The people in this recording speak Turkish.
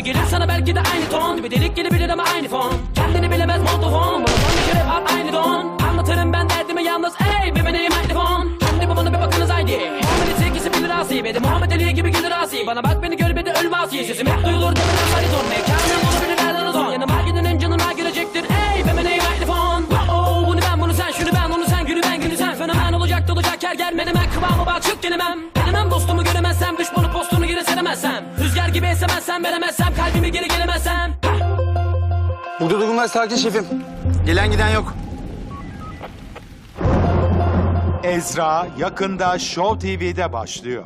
gibi gelir sana belki de aynı ton Bir delik gelebilir ama aynı fon Kendini bilemez montofon Bana son bir kere at aynı don. Anlatırım ben derdimi yalnız ey bir benim mikrofon Şimdi babana bir bakınız haydi. Muhammed sevgisi bilir asi Bedi Muhammed Ali gibi gelir asi Bana bak beni gör beni ölme asi Sesim hep duyulur demeden bariton Mekanım olabilir nereden ton Yanıma gidenin canına girecektir. Ey be benim mikrofon Oh bunu ben bunu sen şunu ben onu sen günü ben günü sen. Fenomen olacak dolacak her ger menemen kıvamı bak çık gelemem seremezsem Rüzgar gibi esemezsem veremezsem kalbimi geri gelemezsem Burada durulmaz sakin şefim. Gelen giden yok. Ezra yakında Show TV'de başlıyor.